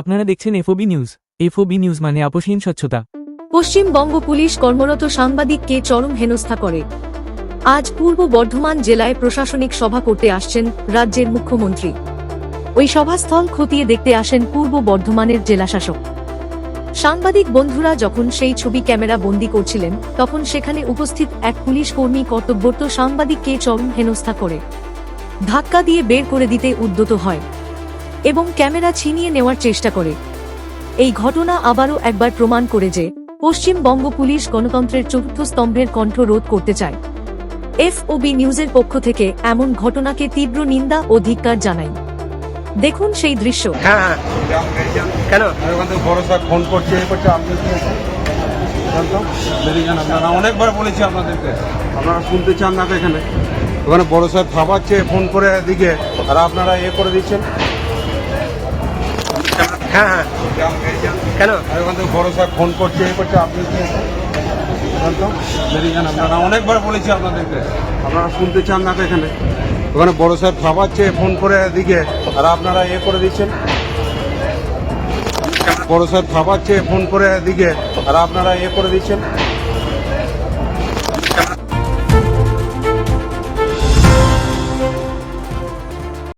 আপনারা দেখছেন FOB news. FOB news মানে আপোষহীন স্বচ্ছতা। পশ্চিমবঙ্গ পুলিশ কর্মরত সাংবাদিককে চরম হেনস্থা করে। আজ পূর্ব বর্ধমান জেলায় প্রশাসনিক সভা করতে আসছেন রাজ্যের মুখ্যমন্ত্রী। ওই সভাস্থল খতিয়ে দেখতে আসেন পূর্ব বর্ধমানের জেলাশাসক। সাংবাদিক বন্ধুরা যখন সেই ছবি ক্যামেরা বন্দি করছিলেন, তখন সেখানে উপস্থিত এক পুলিশ কর্মী কর্তব্যরত সাংবাদিককে চরম হেনস্থা করে। ধাক্কা দিয়ে বের করে দিতে উদ্যত হয়। এবং ক্যামেরা ছিনিয়ে নেওয়ার চেষ্টা করে। এই ঘটনা আবারও একবার প্রমাণ করে যে পশ্চিমবঙ্গ পুলিশ গণতন্ত্রের চতুর্থ স্তম্ভের কণ্ঠ রোধ করতে চায়। এফওবি নিউজের পক্ষ থেকে এমন ঘটনাকে তীব্র নিন্দা ও ধিক্কার জানাই। দেখুন সেই দৃশ্য। হ্যাঁ হ্যাঁ। কেন? ফোন করছে আপনারা অনেকবার বলেছি আপনাদেরকে। আপনারা শুনতে চান না এখানে। ওখানে বড় স্যার থামাচ্ছে ফোন করে এদিকে আর আপনারা এ করে দিচ্ছেন। হ্যাঁ হ্যাঁ। কেন? আর ওখান থেকে বড় ফোন করছে এ করছে, আপনি আপনারা অনেকবার বলেছি আপনাদেরকে। আপনারা শুনতে চান না এখানে। ওখানে বড় স্যার থামাচ্ছে ফোন করে এদিকে, আর আপনারা এ করে দিচ্ছেন। বড় স্যার থামাচ্ছে ফোন করে এদিকে, আর আপনারা এ করে দিচ্ছেন।